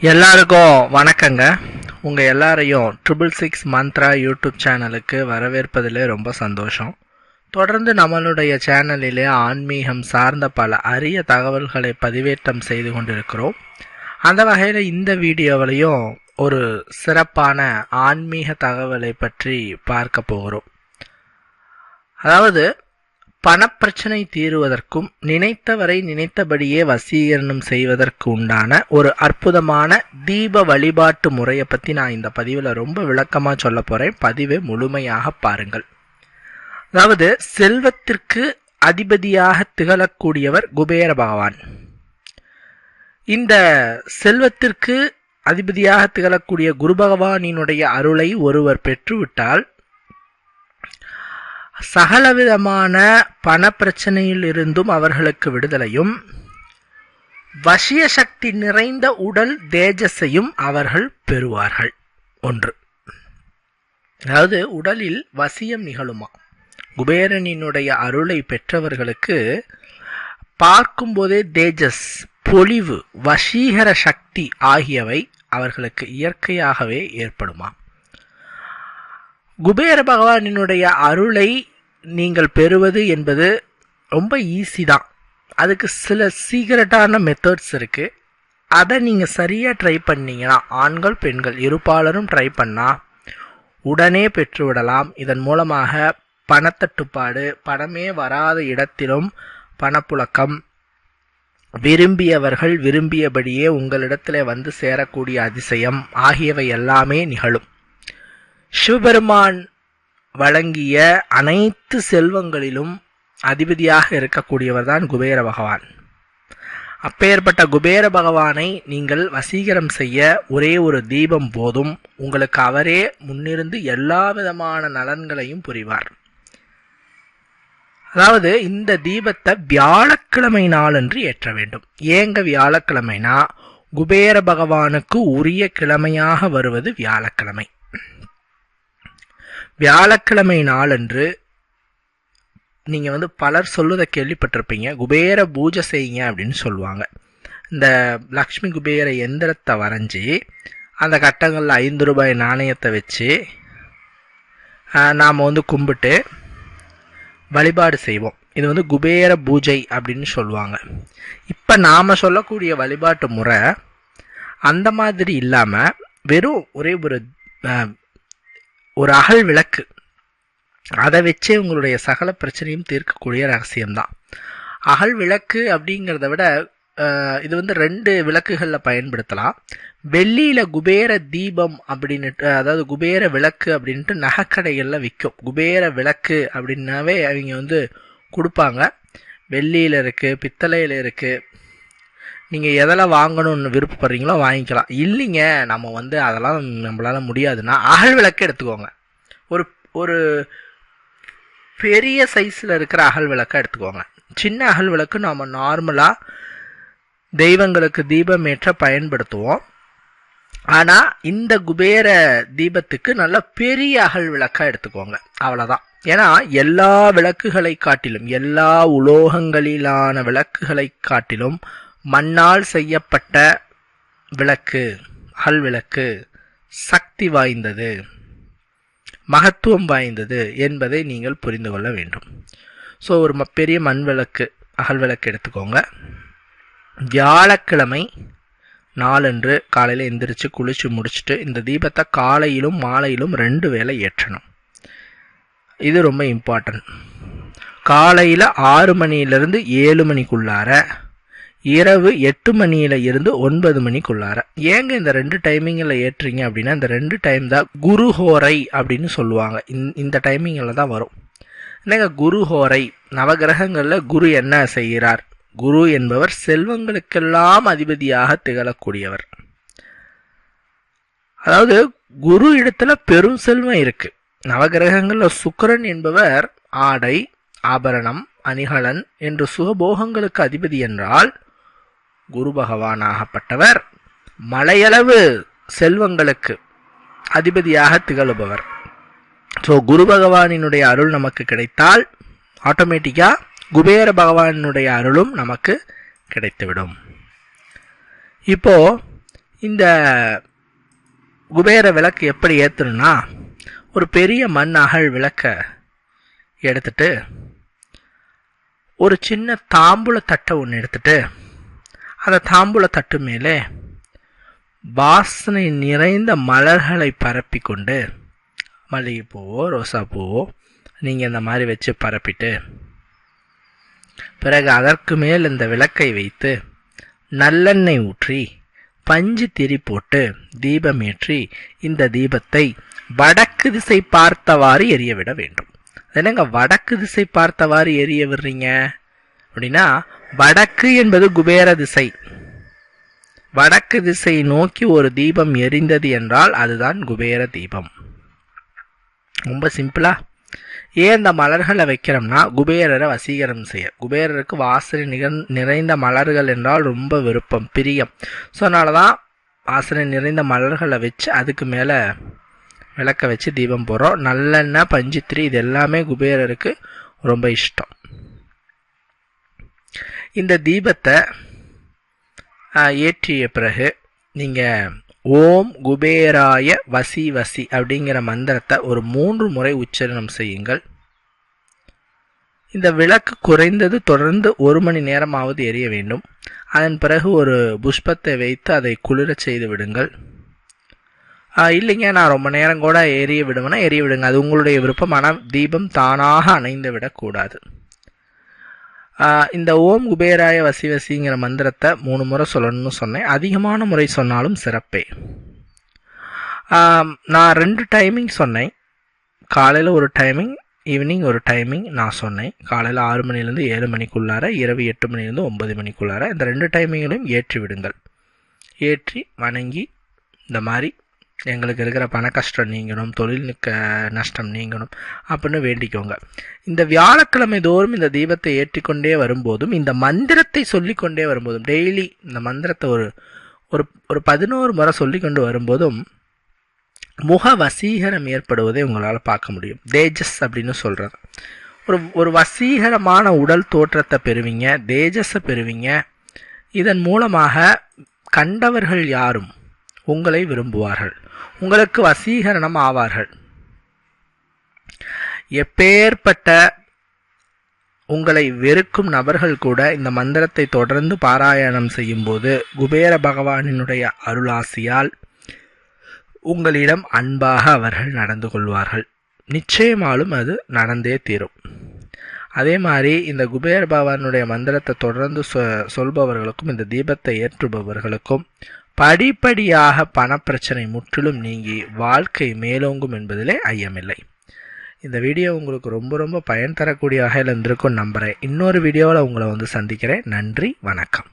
எல்லாருக்கும் வணக்கங்க. உங்கள் எல்லாரையும் ட்ரிபிள் சிக்ஸ் மந்த்ரா யூடியூப் சேனலுக்கு வரவேற்பதிலே ரொம்ப சந்தோஷம். தொடர்ந்து நம்மளுடைய சேனலிலே ஆன்மீகம் சார்ந்த பல அரிய தகவல்களை பதிவேற்றம் செய்து கொண்டிருக்கிறோம். அந்த வகையில் இந்த வீடியோவிலையும் ஒரு சிறப்பான ஆன்மீக தகவலை பற்றி பார்க்க போகிறோம். அதாவது பணப்பிரச்சனை தீருவதற்கும் நினைத்தவரை நினைத்தபடியே வசீகரணம் செய்வதற்கு உண்டான ஒரு அற்புதமான தீப வழிபாட்டு முறையை பற்றி நான் இந்த பதிவில் ரொம்ப விளக்கமாக சொல்ல போகிறேன் பதிவை முழுமையாக பாருங்கள். அதாவது செல்வத்திற்கு அதிபதியாக திகழக்கூடியவர் குபேர பகவான். இந்த செல்வத்திற்கு அதிபதியாக திகழக்கூடிய குரு பகவானினுடைய அருளை ஒருவர் பெற்றுவிட்டால் சகலவிதமான பணப்பிரச்சனையில் இருந்தும் அவர்களுக்கு விடுதலையும் வசிய சக்தி நிறைந்த உடல் தேஜஸையும் அவர்கள் பெறுவார்கள். ஒன்று. அதாவது உடலில் வசியம் நிகழுமா? குபேரனினுடைய அருளை பெற்றவர்களுக்கு பார்க்கும்போதே தேஜஸ் பொலிவு வசீகர சக்தி ஆகியவை அவர்களுக்கு இயற்கையாகவே ஏற்படுமா? குபேர பகவானினுடைய அருளை நீங்கள் பெறுவது என்பது ரொம்ப ஈஸி தான். அதுக்கு சில சீக்கிரட்டான மெத்தட்ஸ் இருக்குது அதை நீங்கள் சரியாக ட்ரை பண்ணீங்கன்னா ஆண்கள் பெண்கள் இருப்பாளரும் ட்ரை பண்ணால் உடனே பெற்றுவிடலாம். இதன் மூலமாக பணத்தட்டுப்பாடு பணமே வராத இடத்திலும் பணப்புழக்கம். விரும்பியவர்கள் விரும்பியபடியே உங்களிடத்தில் வந்து சேரக்கூடிய அதிசயம் ஆகியவை எல்லாமே நிகழும். சிவபெருமான் வழங்கிய அனைத்து செல்வங்களிலும் அதிபதியாக இருக்கக்கூடியவர் தான் குபேர பகவான். அப்பேற்பட்ட குபேர பகவானை நீங்கள் வசீகரம் செய்ய ஒரே ஒரு தீபம் போதும். உங்களுக்கு அவரே முன்னிருந்து எல்லா விதமான நலன்களையும் புரிவார். அதாவது இந்த தீபத்தை வியாழக்கிழமை நாளன்று ஏற்ற வேண்டும். ஏங்க வியாழக்கிழமைனா குபேர பகவானுக்கு உரிய கிழமையாக வருவது வியாழக்கிழமை. வியாழக்கிழமை நாளன்று நீங்கள் வந்து பலர் சொல்லுவதை கேள்விப்பட்டிருப்பீங்க. குபேர பூஜை செய்யுங்க அப்படின்னு சொல்லுவாங்க. இந்த லக்ஷ்மி குபேர எந்திரத்தை வரைஞ்சி அந்த கட்டங்களில் ஐந்து ரூபாய் நாணயத்தை வச்சு நாம் வந்து கும்பிட்டு வழிபாடு செய்வோம். இது வந்து குபேர பூஜை அப்படின்னு சொல்லுவாங்க. இப்போ நாம் சொல்லக்கூடிய வழிபாட்டு முறை அந்த மாதிரி இல்லாமல் வெறும் ஒரே ஒரு ஒரு அகல் விளக்கு. அதை வச்சே உங்களுடைய சகல பிரச்சனையும் தீர்க்கக்கூடிய ரகசியம்தான். அகல் விளக்கு அப்படிங்கிறத விட இது வந்து ரெண்டு விளக்குகளில் பயன்படுத்தலாம். வெள்ளியில் குபேர தீபம் அப்படின்ட்டு அதாவது குபேர விளக்கு அப்படின்ட்டு நகைக்கடைகளில் விற்கும் குபேர விளக்கு அப்படின்னாவே அவங்க வந்து கொடுப்பாங்க. வெள்ளியில் இருக்குது பித்தளையில் இருக்குது நீங்கள் எதெல்லாம் வாங்கணும்னு விருப்பப்படுறீங்களோ வாங்கிக்கலாம். இல்லைங்க நம்ம வந்து அதெல்லாம் நம்மளால் முடியாதுன்னா அகல் விளக்கு எடுத்துக்கோங்க. ஒரு ஒரு பெரிய சைஸில் இருக்கிற அகல் விளக்கை எடுத்துக்கோங்க. சின்ன அகல் விளக்கு நாம் நார்மலாக தெய்வங்களுக்கு தீபம் ஏற்ற பயன்படுத்துவோம். ஆனால் இந்த குபேர தீபத்துக்கு நல்ல பெரிய அகல் விளக்காக எடுத்துக்கோங்க. அவ்வளோதான் ஏன்னா எல்லா விளக்குகளை காட்டிலும் எல்லா உலோகங்களிலான விளக்குகளை காட்டிலும் மண்ணால் செய்யப்பட்ட விளக்கு அகல் விளக்கு சக்தி வாய்ந்தது மகத்துவம் வாய்ந்தது என்பதை நீங்கள் புரிந்து கொள்ள வேண்டும். ஸோ ஒரு பெரிய மண் விளக்கு அகல் விளக்கு எடுத்துக்கோங்க. வியாழக்கிழமை நாளன்று காலையில் எந்திரிச்சு குளிச்சு முடிச்சுட்டு இந்த தீபத்தை காலையிலும் மாலையிலும் ரெண்டு வேளை ஏற்றணும். இது ரொம்ப இம்பார்ட்டன்ட் காலையில் ஆறு மணியிலிருந்து ஏழு மணிக்குள்ளார இரவு எட்டு மணியில இருந்து ஒன்பது மணிக்குள்ளார. ஏங்க இந்த ரெண்டு டைமிங்கில் ஏற்றுறீங்க அப்படின்னா இந்த ரெண்டு டைம் தான் குருஹோரை அப்படின்னு சொல்லுவாங்க. இந்த டைமிங்கில் தான் வரும். என்னங்க குருஹோரை நவகிரகங்களில் குரு என்ன செய்கிறார்? குரு என்பவர் செல்வங்களுக்கெல்லாம் அதிபதியாக திகழக்கூடியவர். அதாவது குரு இடத்துல பெரும் செல்வம் இருக்கு. நவகிரகங்களில் சுக்கரன் என்பவர் ஆடை ஆபரணம் அணிகலன் என்று சுகபோகங்களுக்கு அதிபதி என்றால் குரு பகவானாகப்பட்டவர். மலையளவு செல்வங்களுக்கு அதிபதியாக திகழுபவர். ஸோ குரு பகவானினுடைய அருள் நமக்கு கிடைத்தால் ஆட்டோமேட்டிக்காக குபேர பகவானுடைய அருளும் நமக்கு கிடைத்துவிடும். இப்போ இந்த குபேர விளக்கு எப்படி ஏற்றணும்னா ஒரு பெரிய மண் அகல் விளக்கை எடுத்துட்டு ஒரு சின்ன தாம்பூல தட்டை ஒன்று எடுத்துட்டு அந்த தாம்பூல தட்டு மேலே வாசனை நிறைந்த மலர்களை பரப்பி கொண்டு மல்லிகைப்பூவோ ரோசாப்பூவோ நீங்கள் இந்த மாதிரி வச்சு பரப்பிட்டு பிறகு அதற்கு மேல் இந்த விளக்கை வைத்து நல்லெண்ணெய் ஊற்றி பஞ்சு திரி போட்டு தீபம் ஏற்றி இந்த தீபத்தை வடக்கு திசை பார்த்தவாறு எரிய விட வேண்டும். என்னங்க வடக்கு திசை பார்த்தவாறு எரிய விடுறீங்க? அப்படின்னா வடக்கு என்பது குபேர திசை. வடக்கு திசை நோக்கி ஒரு தீபம் எரிந்தது என்றால் அதுதான் குபேர தீபம். ரொம்ப சிம்பிளா? ஏன் இந்த மலர்களை வைக்கிறோம்னா குபேரரை வசீகரம் செய்ய. குபேரருக்கு வாசனை நிகழ் நிறைந்த மலர்கள் என்றால் ரொம்ப விருப்பம் பிரியம். ஸோ அதனால தான் வாசனை நிறைந்த மலர்களை வச்சு அதுக்கு மேலே விளக்க வச்சு தீபம் போடுறோம். நல்லெண்ணெய் பஞ்சித்திரி இது எல்லாமே குபேரருக்கு ரொம்ப இஷ்டம். இந்த தீபத்தை ஏற்றிய பிறகு நீங்கள் ஓம் குபேராய வசி வசி அப்படிங்கிற மந்திரத்தை ஒரு மூன்று முறை உச்சரணம் செய்யுங்கள். இந்த விளக்கு குறைந்தது தொடர்ந்து ஒரு மணி நேரமாவது எரிய வேண்டும். அதன் பிறகு ஒரு புஷ்பத்தை வைத்து அதை குளிரச் செய்து விடுங்கள். இல்லைங்க நான் ரொம்ப நேரம் கூட எரிய விடுவேன்னா எரிய விடுங்க. அது உங்களுடைய விருப்பம். ஆனால் தீபம் தானாக அணைந்து விடக்கூடாது. இந்த ஓம் குபேராய வசி வசிங்கிற மந்திரத்தை மூணு முறை சொல்லணும்னு சொன்னேன். அதிகமான முறை சொன்னாலும் சிறப்பே. நான் ரெண்டு டைமிங் சொன்னேன். காலையில் ஒரு டைமிங் ஈவினிங் ஒரு டைமிங் நான் சொன்னேன். காலையில் ஆறு மணிலேருந்து ஏழு மணிக்குள்ளார இரவு எட்டு மணிலேருந்து ஒன்பது மணிக்குள்ளார இந்த ரெண்டு டைமிங்களையும் ஏற்றி விடுங்கள். ஏற்றி வணங்கி இந்த மாதிரி எங்களுக்கு இருக்கிற பண கஷ்டம் நீங்கணும் தொழில் நஷ்டம் நீங்கணும் அப்படின்னு வேண்டிக்கோங்க. இந்த வியாழக்கிழமை தோறும் இந்த தீபத்தை ஏற்றிக்கொண்டே வரும்போதும் இந்த மந்திரத்தை சொல்லிக்கொண்டே வரும்போதும் டெய்லி இந்த மந்திரத்தை ஒரு ஒரு ஒரு பதினோரு முறை சொல்லி கொண்டு வரும்போதும் முக வசீகரம் ஏற்படுவதை உங்களால் பார்க்க முடியும். தேஜஸ் அப்படின்னு சொல்கிறாங்க ஒரு ஒரு வசீகரமான உடல் தோற்றத்தை பெறுவீங்க தேஜஸை பெறுவீங்க. இதன் மூலமாக கண்டவர்கள் யாரும் உங்களை விரும்புவார்கள். உங்களுக்கு வசீகரணம் ஆவார்கள் எப்பேற்பட்ட உங்களை வெறுக்கும் நபர்கள் கூட இந்த மந்திரத்தை தொடர்ந்து பாராயணம் செய்யும்போது குபேர பகவானினுடைய அருளாசியால் உங்களிடம் அன்பாக அவர்கள் நடந்து கொள்வார்கள். நிச்சயமாலும் அது நடந்தே தீரும். அதே மாதிரி இந்த குபேர பகவானுடைய மந்திரத்தை தொடர்ந்து சொல்பவர்களுக்கும் இந்த தீபத்தை ஏற்றுபவர்களுக்கும் படிப்படியாக பணப்பிரச்சனை முற்றிலும் நீங்கி வாழ்க்கை மேலோங்கும் என்பதிலே ஐயமில்லை. இந்த வீடியோ உங்களுக்கு ரொம்ப ரொம்ப பயன் தரக்கூடிய வகையில் இருந்திருக்கும் நம்புகிறேன் இன்னொரு வீடியோவில் உங்களை வந்து சந்திக்கிறேன். நன்றி வணக்கம்.